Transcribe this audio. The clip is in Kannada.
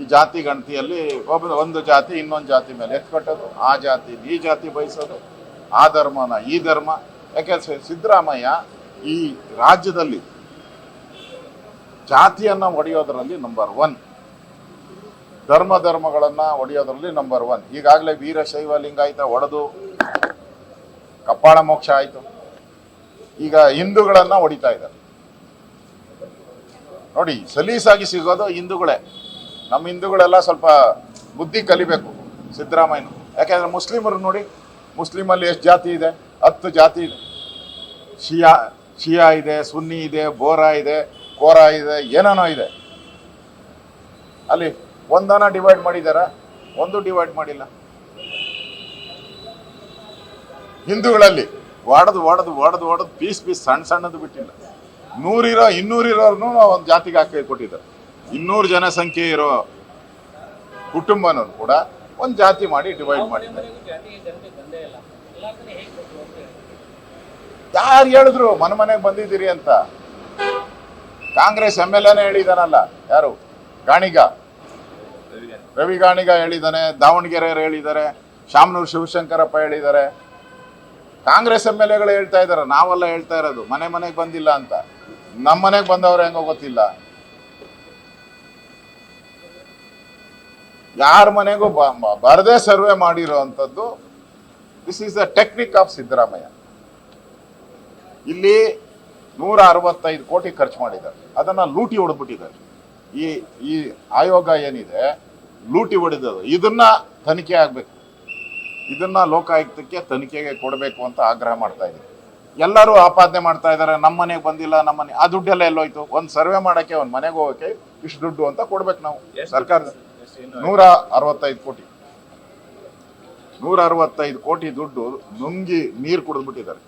ಈ ಜಾತಿ ಗಣತಿಯಲ್ಲಿ ಒಬ್ಬ ಒಂದು ಜಾತಿ ಇನ್ನೊಂದು ಜಾತಿ ಮೇಲೆ ಎತ್ಕೊಟ್ಟೋದು ಆ ಜಾತಿ, ಈ ಜಾತಿ ಬಯಸೋದು, ಆ ಧರ್ಮನ, ಈ ಧರ್ಮ. ಯಾಕೆ ಸಿದ್ದರಾಮಯ್ಯ ಈ ರಾಜ್ಯದಲ್ಲಿ ಜಾತಿಯನ್ನ ಒಡೆಯೋದರಲ್ಲಿ ನಂಬರ್ ಒನ್ ಧರ್ಮ ಧರ್ಮಗಳನ್ನ ಒಡೆಯೋದ್ರಲ್ಲಿ ನಂಬರ್ ಒನ್ ಈಗಾಗಲೇ ವೀರಶೈವ ಲಿಂಗಾಯತ ಒಡೆದು ಕಪ್ಪಾಳ ಮೋಕ್ಷ ಆಯಿತು. ಈಗ ಹಿಂದೂಗಳನ್ನ ಹೊಡಿತಾ ಇದ್ದಾರೆ. ನೋಡಿ, ಸಲೀಸಾಗಿ ಸಿಗೋದು ಹಿಂದೂಗಳೇ. ನಮ್ಮ ಹಿಂದೂಗಳೆಲ್ಲ ಸ್ವಲ್ಪ ಬುದ್ಧಿ ಕಲಿಬೇಕು ಸಿದ್ದರಾಮಯ್ಯನು ಯಾಕೆಂದ್ರೆ ಮುಸ್ಲಿಮರು ನೋಡಿ, ಮುಸ್ಲಿಮಲ್ಲಿ ಎಷ್ಟು ಜಾತಿ ಇದೆ? ಹತ್ತು ಜಾತಿ ಇದೆ. ಶಿಯಾ ಶಿಯಾ ಇದೆ, ಸುನ್ನಿ ಇದೆ, ಬೋರಾ ಇದೆ, ಕೋರಾ ಇದೆ, ಏನೇನೋ ಇದೆ. ಅಲ್ಲಿ ಒಂದನ ಡಿವೈಡ್ ಮಾಡಿದಾರ? ಒಂದು ಡಿವೈಡ್ ಮಾಡಿಲ್ಲ. ಹಿಂದೂಗಳಲ್ಲಿ ಒಡೆದು ಒಡೆದು ಒಡೆದು ಒಡೆದು ಪೀಸ್ ಪೀಸ್ ಸಣ್ಣ ಸಣ್ಣದು ಬಿಟ್ಟಿಲ್ಲ. ನೂರಿರೋ, ಇನ್ನೂರಿರೋರ್ನು ಒಂದು ಜಾತಿಗೆ ಹಾಕಿ ಕೊಟ್ಟಿದ್ದಾರೆ. ಇನ್ನೂರು ಜನಸಂಖ್ಯೆ ಇರೋ ಕುಟುಂಬನೂ ಕೂಡ ಒಂದು ಜಾತಿ ಮಾಡಿ ಡಿವೈಡ್ ಮಾಡಿದ್ದಾರೆ. ಯಾರು ಹೇಳಿದ್ರು ಮನೆ ಮನೆಗೆ ಬಂದಿದ್ದೀರಿ ಅಂತ? ಕಾಂಗ್ರೆಸ್ ಎಂ ಎಲ್ ಎನೇ ಹೇಳಿದಾನಲ್ಲ ಯಾರು? ಗಾಣಿಗ. ರವಿ ಗಾಣಿಗ ಹೇಳಿದ್ದಾನೆ ದಾವಣಗೆರೆಯವರು ಹೇಳಿದ್ದಾರೆ ಶಾಮನೂರು ಶಿವಶಂಕರಪ್ಪ ಹೇಳಿದ್ದಾರೆ ಕಾಂಗ್ರೆಸ್ ಎಂ ಎಲ್ ಎಗಳು ಹೇಳ್ತಾ ಇದ್ದಾರೆ ನಾವೆಲ್ಲ ಹೇಳ್ತಾ ಇರೋದು ಮನೆ ಮನೆಗೆ ಬಂದಿಲ್ಲ ಅಂತ. ನಮ್ಮ ಮನೆಗೆ ಬಂದವ್ರು ಹೆಂಗೋ ಗೊತ್ತಿಲ್ಲ. ಯಾರ ಮನೆಗೂ ಬರದೇ ಸರ್ವೆ ಮಾಡಿರೋ ಅಂಥದ್ದು this is the technique of Siddaramaiah. ಇಲ್ಲಿ ನೂರ ಅರವತ್ತೈದು ಕೋಟಿ ಖರ್ಚು ಮಾಡಿದ್ದಾರೆ. ಅದನ್ನ ಲೂಟಿ ಹೊಡೆದ್ಬಿಟ್ಟಿದ್ದಾರೆ. ಈ ಈ ಆಯೋಗ ಏನಿದೆ ಲೂಟಿ ಹೊಡೆದದು ಇದನ್ನ ತನಿಖೆ ಆಗ್ಬೇಕು. ಇದನ್ನ ಲೋಕಾಯುಕ್ತಕ್ಕೆ ತನಿಖೆಗೆ ಕೊಡಬೇಕು ಅಂತ ಆಗ್ರಹ ಮಾಡ್ತಾ ಇದ್ದೀವಿ ಎಲ್ಲರೂ ಆಪಾದನೆ ಮಾಡ್ತಾ ಇದ್ದಾರೆ. ನಮ್ಮ ಮನೆಗೆ ಬಂದಿಲ್ಲ ನಮ್ಮ ಮನೆ ಆ ದುಡ್ಡೆಲ್ಲ ಎಲ್ಲೋಯ್ತು. ಒಂದು ಸರ್ವೆ ಮಾಡೋಕ್ಕೆ ಒಂದು ಮನೆಗೆ ಹೋಗಕ್ಕೆ ಇಷ್ಟು ದುಡ್ಡು ಅಂತ ಕೊಡ್ಬೇಕು ನಾವು. ಸರ್ಕಾರದ ನೂರ ಅರವತ್ತೈದು ಕೋಟಿ. ನೂರ ಅರವತ್ತೈದು ಕೋಟಿ ದುಡ್ಡು ನುಂಗಿ ನೀರು ಕುಡಿದ್ಬಿಟ್ಟಿದ್ದಾರೆ.